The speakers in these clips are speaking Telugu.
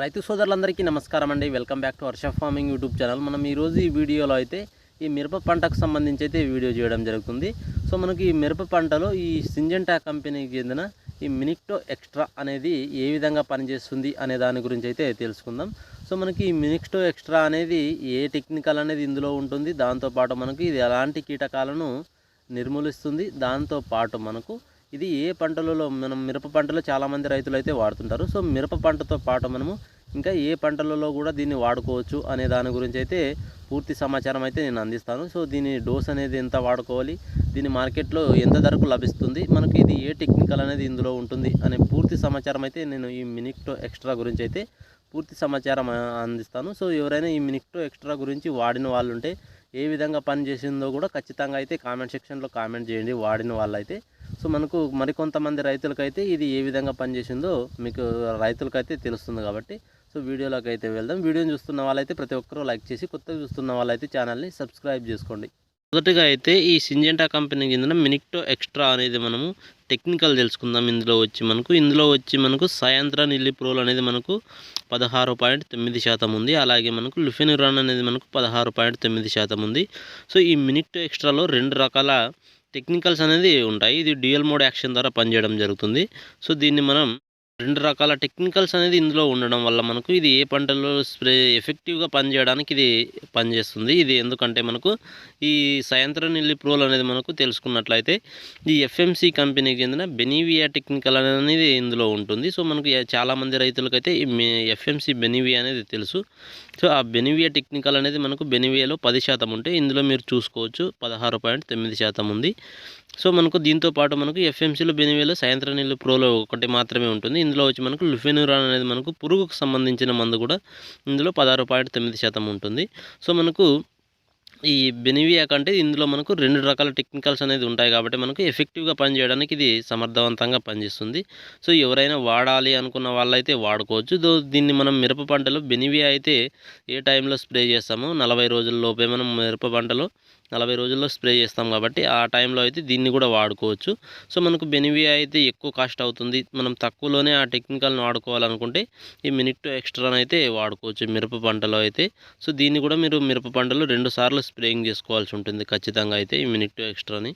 రైతు సోదరులందరికీ నమస్కారం అండి. Welcome back to Varsha farming YouTube channel. మనం ఈరోజు ఈ వీడియోలో అయితే ఈ మిరప పంటకు సంబంధించి అయితే వీడియో చేయడం జరుగుతుంది. సో మనకి ఈ మిరప పంటలో ఈ సింజెంటా కంపెనీకి చెందిన ఈ మినిక్టో ఎక్స్ట్రా అనేది ఏ విధంగా పనిచేస్తుంది అనే దాని గురించి అయితే తెలుసుకుందాం. సో మనకి ఈ మినిక్టో ఎక్స్ట్రా అనేది ఏ టెక్నికల్ అనేది ఇందులో ఉంటుంది. దాంతోపాటు మనకి ఇది ఎలాంటి కీటకాలను నిర్మూలిస్తుంది. దాంతోపాటు మనకు ఇది ఏ పంటలలో మనం మిరప పంటలో చాలామంది రైతులు అయితే వాడుతుంటారు. సో మిరప పంటతో పాటు మనము ఇంకా ఏ పంటలలో కూడా దీన్ని వాడుకోవచ్చు అనే దాని గురించి అయితే పూర్తి సమాచారం అయితే నేను అందిస్తాను. సో దీని డోస్ అనేది ఎంత వాడుకోవాలి దీని మార్కెట్లో ఎంత ధరకు లభిస్తుంది మనకి ఇది ఏ టెక్నికల్ అనేది ఇందులో ఉంటుంది అనే పూర్తి సమాచారం అయితే నేను ఈ మినిక్టో ఎక్స్ట్రా గురించి అయితే పూర్తి సమాచారం అందిస్తాను. సో ఎవరైనా ఈ మినిక్టో ఎక్స్ట్రా గురించి వాడిన వాళ్ళు ఉంటే ఏ విధంగా పని చేసిందో కూడా ఖచ్చితంగా అయితే కామెంట్ సెక్షన్లో కామెంట్ చేయండి. వాడిన వాళ్ళైతే సో మనకు మరికొంతమంది రైతులకైతే ఇది ఏ విధంగా పనిచేసిందో మీకు రైతులకైతే తెలుస్తుంది కాబట్టి సో వీడియోలోకి అయితే వెళ్దాం. వీడియోని చూస్తున్న వాళ్ళైతే ప్రతి ఒక్కరూ లైక్ చేసి కొత్తగా చూస్తున్న వాళ్ళైతే ఛానల్ని సబ్స్క్రైబ్ చేసుకోండి. మొదటగా అయితే ఈ సింజెంటా కంపెనీకి చెందిన మినిక్టో ఎక్స్ట్రా అనేది మనము టెక్నికల్ తెలుసుకుందాం. ఇందులో వచ్చి మనకు ఇందులో వచ్చి మనకు సాయంత్రం నిల్లి ప్రోల్ అనేది మనకు పదహారు పాయింట్ తొమ్మిది శాతం ఉంది. అలాగే మనకు లుఫెనిరాన్ అనేది మనకు పదహారు పాయింట్ తొమ్మిది శాతం ఉంది. సో ఈ మినిక్టో ఎక్స్ట్రాలో రెండు రకాల టెక్నికల్స్ అనేది ఉంటాయి. ఇది డ్యూయల్ మోడ్ యాక్షన్ ద్వారా పనిచేయడం జరుగుతుంది. సో దీన్ని మనం రెండు రకాల టెక్నికల్స్ అనేది ఇందులో ఉండడం వల్ల మనకు ఇది ఏ పంటలో స్ప్రే ఎఫెక్టివ్గా పనిచేయడానికి ఇది పనిచేస్తుంది. ఇది ఎందుకంటే మనకు ఈ సాయంత్రం నిల్లి ప్రోల్ అనేది మనకు తెలుసుకున్నట్లయితే ఈ ఎఫ్ఎంసి కంపెనీకి చెందిన బెనివియా టెక్నికల్ అనేది ఇందులో ఉంటుంది. సో మనకు చాలామంది రైతులకైతే ఈ ఎఫ్ఎంసి బెనివియా అనేది తెలుసు. సో ఆ బెనివియా టెక్నికల్ అనేది మనకు బెనివియాలో పది శాతం ఉంటే ఇందులో మీరు చూసుకోవచ్చు. పదహారు పాయింట్ తొమ్మిది శాతం ఉంది. సో మనకు దీంతో పాటు మనకు ఎఫ్ఎంసీలో బెనివేలో సాయంత్రం నీళ్ళు ప్రోలో ఒకటి మాత్రమే ఉంటుంది. ఇందులో వచ్చి మనకు లుఫెనురాన్ అనేది మనకు పురుగుకు సంబంధించిన మందు కూడా ఇందులో పదహారు పాయింట్ తొమ్మిది శాతం ఉంటుంది. సో మనకు ఈ బెనివియా కంటే ఇందులో మనకు రెండు రకాల టెక్నికల్స్ అనేది ఉంటాయి కాబట్టి మనకు ఎఫెక్టివ్గా పనిచేయడానికి ఇది సమర్థవంతంగా పనిచేస్తుంది. సో ఎవరైనా వాడాలి అనుకున్న వాళ్ళైతే వాడుకోవచ్చు. దో దీన్ని మనం మిరప పంటలో బెనివియా అయితే ఏ టైంలో స్ప్రే చేస్తామో నలభై రోజుల లోపే మనం మిరప పంటలో నలభై రోజుల్లో స్ప్రే చేస్తాం కాబట్టి ఆ టైంలో అయితే దీన్ని కూడా వాడుకోవచ్చు. సో మనకు బెనివియా అయితే ఎక్కువ కాస్ట్ అవుతుంది. మనం తక్కువలోనే ఆ టెక్నికల్ని వాడుకోవాలనుకుంటే ఈ మినిట్ ఎక్స్ట్రాని అయితే వాడుకోవచ్చు మిరప పంటలో అయితే. సో దీన్ని కూడా మీరు మిరప పంటలో రెండు సార్లు స్ప్రేయింగ్ చేసుకోవాల్సి ఉంటుంది ఖచ్చితంగా అయితే ఈ మినిట్ ఎక్స్ట్రాని.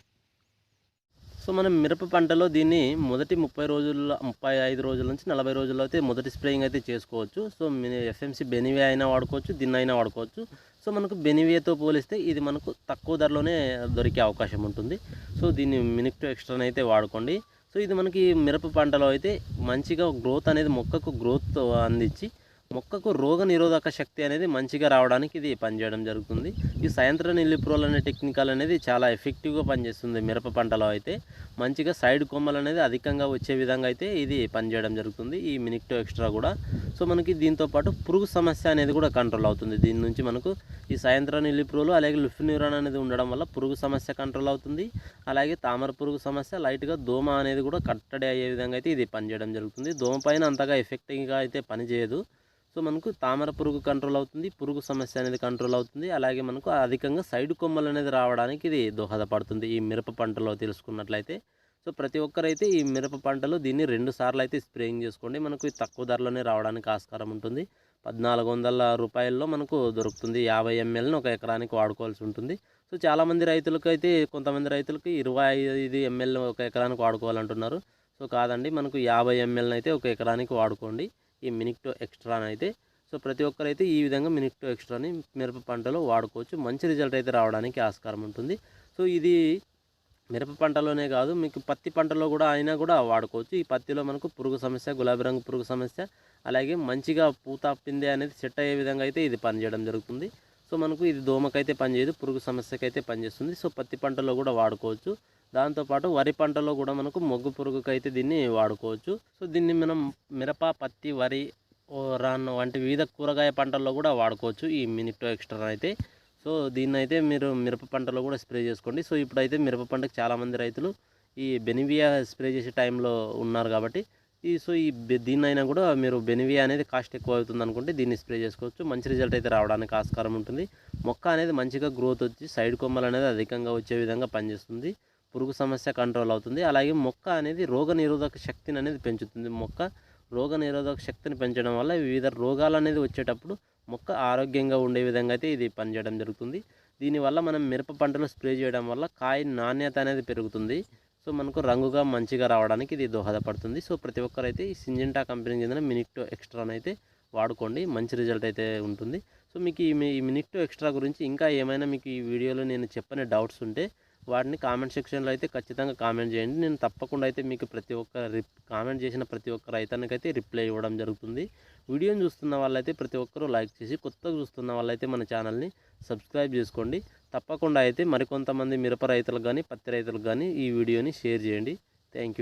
సో మనం మిరప పంటలో దీన్ని మొదటి ముప్పై రోజుల్లో ముప్పై ఐదు రోజుల నుంచి నలభై రోజుల్లో అయితే మొదటి స్ప్రేయింగ్ అయితే చేసుకోవచ్చు. సో ఎఫ్ఎంసి బెనివే అయినా వాడుకోవచ్చు దీన్ని అయినా వాడుకోవచ్చు. సో మనకు బెనివేతో పోలిస్తే ఇది మనకు తక్కువ ధరలోనే దొరికే అవకాశం ఉంటుంది. సో దీన్ని మినిక్టో ఎక్స్ట్రాని అయితే వాడుకోండి. సో ఇది మనకి మిరప పంటలో అయితే మంచిగా గ్రోత్ అనేది మొక్కకు గ్రోత్ అందించి మొక్కకు రోగ నిరోధక శక్తి అనేది మంచిగా రావడానికి ఇది పనిచేయడం జరుగుతుంది. ఈ సాయంత్రం నిల్లిప్రోల్ అనే టెక్నికల్ అనేది చాలా ఎఫెక్టివ్గా పనిచేస్తుంది మిరప పంటలో అయితే. మంచిగా సైడ్ కొమ్మలు అనేది అధికంగా వచ్చే విధంగా అయితే ఇది పనిచేయడం జరుగుతుంది. ఈ మినిక్టో ఎక్స్ట్రా కూడా. సో మనకి దీంతో పాటు పురుగు సమస్య అనేది కూడా కంట్రోల్ అవుతుంది. దీని నుంచి మనకు ఈ సాయంత్రం నిల్లిప్రోలు అలాగే లుఫిన్యూరాన్ అనేది ఉండడం వల్ల పురుగు సమస్య కంట్రోల్ అవుతుంది. అలాగే తామర పురుగు సమస్య లైట్గా దోమ అనేది కూడా కట్టడి అయ్యే విధంగా అయితే ఇది పనిచేయడం జరుగుతుంది. దోమ పైన అంతగా ఎఫెక్టివ్గా అయితే పనిచేయదు. సో మనకు తామర పురుగు కంట్రోల్ అవుతుంది పురుగు సమస్య అనేది కంట్రోల్ అవుతుంది. అలాగే మనకు అధికంగా సైడ్ కొమ్మలు అనేది రావడానికి ఇది దోహదపడుతుంది ఈ మిరప పంటలో తెలుసుకున్నట్లయితే. సో ప్రతి ఒక్కరైతే ఈ మిరప పంటలో దీన్ని రెండు సార్లు అయితే స్ప్రేయింగ్ చేసుకోండి. మనకు తక్కువ ధరలోనే రావడానికి ఆస్కారం ఉంటుంది. పద్నాలుగు వందల రూపాయల్లో మనకు దొరుకుతుంది. యాభై ఎంఎల్ని ఒక ఎకరానికి వాడుకోవాల్సి ఉంటుంది. సో చాలామంది రైతులకు అయితే కొంతమంది రైతులకి ఇరవై ఐదు ఎంఎల్ ఒక ఎకరానికి వాడుకోవాలంటున్నారు. సో కాదండి మనకు యాభై ఎంఎల్ని అయితే ఒక ఎకరానికి వాడుకోండి. ఈ మినిక్టో ఎక్స్ట్రా అయితే సో ప్రతి ఒక్కరైతే ఈ విధంగా మినిక్టో ఎక్స్ట్రాని మిరప పంటలో వాడుకోవచ్చు. మంచి రిజల్ట్ అయితే రావడానికి ఆస్కారం ఉంటుంది. సో ఇది మిరప పంటలోనే కాదు మీకు పత్తి పంటలో కూడా అయినా కూడా వాడుకోవచ్చు. ఈ పత్తిలో మనకు పురుగు సమస్య గులాబీ రంగు పురుగు సమస్య అలాగే మంచిగా పూత పిందే అనేది సెట్ అయ్యే విధంగా అయితే ఇది పనిచేయడం జరుగుతుంది. సో మనకు ఇది దోమకైతే పనిచేయదు పురుగు సమస్యకైతే పనిచేస్తుంది. సో పత్తి పంటలో కూడా వాడుకోవచ్చు. దాంతోపాటు వరి పంటలో కూడా మనకు మొగ్గు పురుగుకైతే అయితే దీన్ని వాడుకోవచ్చు. సో దీన్ని మనం మిరప పత్తి వరి రాన్ వంటి వివిధ కూరగాయ పంటల్లో కూడా వాడుకోవచ్చు ఈ మినిటో ఎక్స్ట్రా అయితే. సో దీన్ని అయితే మీరు మిరప పంటలో కూడా స్ప్రే చేసుకోండి. సో ఇప్పుడైతే మిరప పంటకు చాలామంది రైతులు ఈ బెనివియా స్ప్రే చేసే టైంలో ఉన్నారు కాబట్టి ఈ సో ఈ దీన్నైనా కూడా మీరు బెనివియా అనేది కాస్ట్ ఎక్కువ అవుతుంది అనుకుంటే దీన్ని స్ప్రే చేసుకోవచ్చు. మంచి రిజల్ట్ అయితే రావడానికి ఆస్కారం ఉంటుంది. మొక్క అనేది మంచిగా గ్రోత్ వచ్చి సైడ్ కొమ్మలు అనేది అధికంగా వచ్చే విధంగా పనిచేస్తుంది. పురుగు సమస్య కంట్రోల్ అవుతుంది. అలాగే మొక్క అనేది రోగ నిరోధక శక్తిని అనేది పెంచుతుంది. మొక్క రోగ నిరోధక శక్తిని పెంచడం వల్ల వివిధ రోగాలు అనేది వచ్చేటప్పుడు మొక్క ఆరోగ్యంగా ఉండే విధంగా అయితే ఇది పనిచేయడం జరుగుతుంది. దీనివల్ల మనం మిరప పంటలు స్ప్రే చేయడం వల్ల కాయ నాణ్యత అనేది పెరుగుతుంది. సో మనకు రంగుగా మంచిగా రావడానికి ఇది దోహదపడుతుంది. సో ప్రతి ఒక్కరైతే ఈ సింజెంటా కంపెనీకి చెందిన మినిక్టో ఎక్స్ట్రాని అయితే వాడుకోండి. మంచి రిజల్ట్ అయితే ఉంటుంది. సో మీకు ఈ ఈ మినిక్టో ఎక్స్ట్రా గురించి ఇంకా ఏమైనా మీకు ఈ వీడియోలో నేను చెప్పని డౌట్స్ ఉంటే వాటిని కామెంట్ సెక్షన్లో అయితే ఖచ్చితంగా కామెంట్ చేయండి. నేను తప్పకుండా అయితే మీకు ప్రతి ఒక్క రిప్ కామెంట్ చేసిన ప్రతి ఒక్క రైతానికైతే రిప్లై ఇవ్వడం జరుగుతుంది. వీడియోని చూస్తున్న వాళ్ళైతే ప్రతి ఒక్కరూ లైక్ చేసి కొత్తగా చూస్తున్న వాళ్ళైతే మన ఛానల్ని సబ్స్క్రైబ్ చేసుకోండి. తప్పకుండా అయితే మరికొంతమంది మిరప రైతులకు కానీ పత్తి రైతులకు కానీ ఈ వీడియోని షేర్ చేయండి. Thank you.